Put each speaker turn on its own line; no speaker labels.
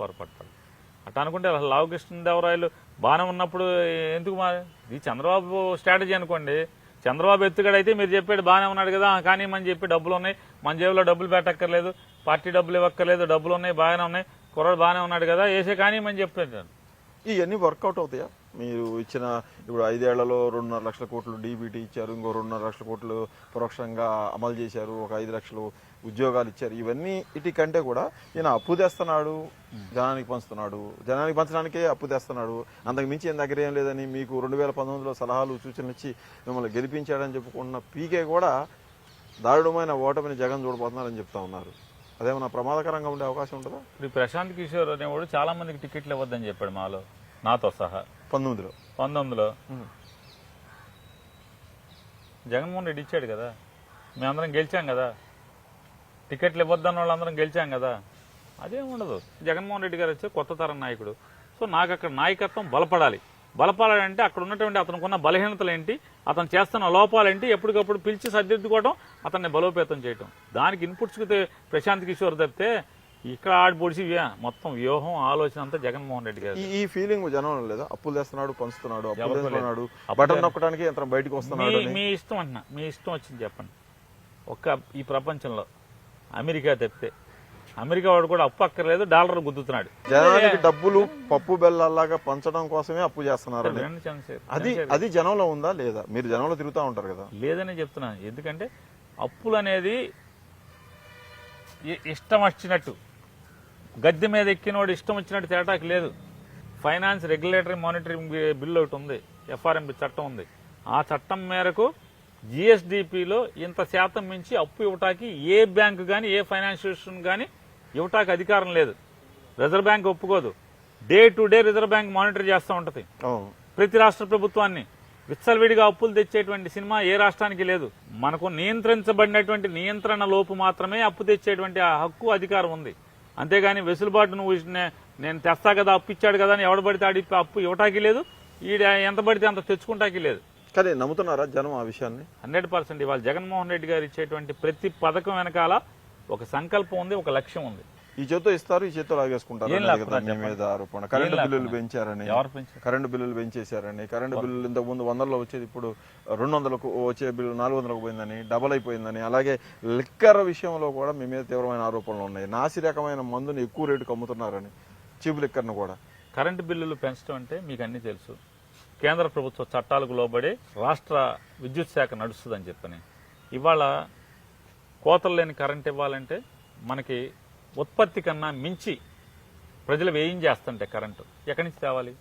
పొరపడతాడు అట్లా అనుకుంటే అసలు లావు బాణం బాగానే ఉన్నప్పుడు ఎందుకు మా ఇది చంద్రబాబు స్ట్రాటజీ అనుకోండి. చంద్రబాబు ఎత్తుగడైతే మీరు చెప్పాడు బాగానే ఉన్నాడు కదా కానీ మనం చెప్పి డబ్బులు ఉన్నాయి. మన జేబులో డబ్బులు పెట్టక్కర్లేదు పార్టీ డబ్బులు ఇవ్వక్కర్లేదు డబ్బులు ఉన్నాయి బాగానే ఉన్నాయి కుర్రాడు బాగానే ఉన్నాడు కదా వేసే కానీ మనం చెప్పాడు
ఇవన్నీ వర్కౌట్ అవుతాయా? మీరు ఇచ్చిన ఇప్పుడు ఐదేళ్ళలో రెండున్నర లక్షల కోట్లు డీబీటీ ఇచ్చారు ఇంకో రెండున్నర లక్షల కోట్లు పరోక్షంగా అమలు చేశారు ఒక ఐదు లక్షలు ఉద్యోగాలు ఇచ్చారు. ఇవన్నీ ఇటు కంటే కూడా ఈయన అప్పు తెస్తున్నాడు జనానికి పంచుతున్నాడు. జనానికి పంచడానికే అప్పు తెస్తున్నాడు. అంతకు మించి ఏం దగ్గర ఏం లేదని మీకు రెండు వేల పంతొమ్మిదిలో సలహాలు సూచనలు ఇచ్చి మిమ్మల్ని గెలిపించాడని చెప్పుకున్న పీకే కూడా దారుణమైన ఓటమిని జగన్ చూడబోతున్నారని చెప్తా ఉన్నారు. అదేమన్నా ప్రమాదకరంగా ఉండే అవకాశం ఉంటుందా?
ఇప్పుడు ప్రశాంత్ కిషోర్ అనేవాడు చాలా మందికి టికెట్లు ఇవ్వద్దని చెప్పాడు మాలో. నాతో సహా.
పంతొమ్మిదిలో.
పంతొమ్మిదిలో? జగన్మోహన్ రెడ్డి ఇచ్చాడు కదా. మేమందరం గెలిచాం కదా. టికెట్లు ఇవ్వద్దన్న వాళ్ళందరం గెలిచాం కదా. అదేం ఉండదు. జగన్మోహన్ రెడ్డి గారు వచ్చే కొత్త తరం నాయకుడు. సో నాకు అక్కడ నాయకత్వం బలపడాలి. బలపడాలంటే అక్కడ ఉన్నటువంటి అతనికి ఉన్న బలహీనతలు ఏంటి? అతను చేస్తున్న లోపాలేంటి ఎప్పటికప్పుడు పిలిచి సర్దిద్దుకోవడం అతన్ని బలోపేతం చేయటం. దానికి ఇన్పుట్స్ ప్రశాంత్ కిషోర్ తప్పితే ఇక్కడ ఆడి పొడిచి వ్య- మొత్తం వ్యూహం ఆలోచన అంతా జగన్మోహన్ రెడ్డి గారు
ఈ ఫీలింగ్ జనం లేదా? అప్పులు తెస్తున్నాడు పంచుతున్నాడు అప్పులు
అప్పులు
బటన్. నొక్కడానికి యంత్రం బయటకు వస్తున్నాడు
మీ ఇష్టం అంటున్నా. మీ ఇష్టం వచ్చింది చెప్పండి. ఒక్క ఈ ప్రపంచంలో అమెరికా తప్పితే అమెరికా వాడు కూడా అప్పు అక్కర్లేదు డాలర్ గుద్దుతున్నాడు.
జనానికి డబ్బులు పప్పు బెల్లాలాగా పంచడం కోసమే అప్పు
చంద్రశేఖర్.
అది అది జనంలో ఉందా లేదా? మీరు జనంలో తిరుగుతూ ఉంటారు కదా.
లేదని చెప్తున్నాను. ఎందుకంటే అప్పులు అనేది ఇష్టం వచ్చినట్టు. గద్దె మీద ఎక్కినోడు ఇష్టం వచ్చినట్టు తేటాకి లేదు. ఫైనాన్స్ రెగ్యులేటరీ మానిటరింగ్ బిల్ ఒకటి ఉంది. ఎఫ్ఆర్ఎంపి చట్టం ఉంది. ఆ చట్టం మేరకు జిఎస్డిపిలో ఇంత శాతం మించి అప్పు ఇవ్వటానికి ఏ బ్యాంకు కానీ ఏ ఫైనాన్షియేషన్ కానీ ఇవ్వటానికి అధికారం లేదు. రిజర్వ్ బ్యాంక్ ఒప్పుకోదు. Day to day reserve bank monitor చేస్తూ ఉంటుంది. ప్రతి రాష్ట్ర ప్రభుత్వాన్ని విచ్చలవిడిగా అప్పులు తెచ్చేటువంటి సినిమా ఏ రాష్ట్రానికి లేదు. మనకు నియంత్రించబడినటువంటి నియంత్రణ లోపు మాత్రమే అప్పు తెచ్చేటువంటి ఆ హక్కు అధికారం ఉంది. అంతేగాని వెసులుబాటు నువ్వు నేను తెస్తా కదా అప్పు ఇచ్చాడు కదా అని ఎవడ పడితే ఆడి అప్పు ఇవ్వటానికి లేదు. ఈడ ఎంత పడితే అంత తెచ్చుకుంటాకి లేదు.
కానీ నమ్ముతున్నారా జనం ఆ విషయాన్ని?
హండ్రెడ్ పర్సెంట్ ఇవాళ జగన్మోహన్ రెడ్డి గారు ఇచ్చేటువంటి ప్రతి పథకం వెనకాల ఒక సంకల్పం ఉంది ఒక లక్ష్యం ఉంది.
ఈ చేత్తో ఇస్తారు ఈ చేత్తో లాగేసుకుంటారు మీ మీద. ఆరోపణ. కరెంటు బిల్లులు? పెంచారని. కరెంటు బిల్లులు పెంచేశారని. కరెంటు బిల్లులు ఇంతకు ముందు వందల్లో వచ్చేది ఇప్పుడు రెండు వందలకు వచ్చే బిల్లు నాలుగు వందలకు పోయిందని డబల్ అయిపోయిందని. అలాగే లిక్కర్ విషయంలో కూడా మీ మీద తీవ్రమైన ఆరోపణలు ఉన్నాయి. నాసి రకమైన మందుని ఎక్కువ రేటుకు అమ్ముతున్నారని చీప్ లిక్కర్ను కూడా.
కరెంటు బిల్లులు పెంచడం అంటే మీకు అన్ని తెలుసు. కేంద్ర ప్రభుత్వ చట్టాలకు లోబడి రాష్ట్ర విద్యుత్ శాఖ నడుస్తుందని చెప్పని. ఇవాళ కోతలు లేని కరెంట్ ఇవ్వాలంటే మనకి ఉత్పత్తి కన్నా మించి ప్రజలు వ్యయం చేస్తుంటే కరెంటు. ఎక్కడి నుంచి తేవాలి?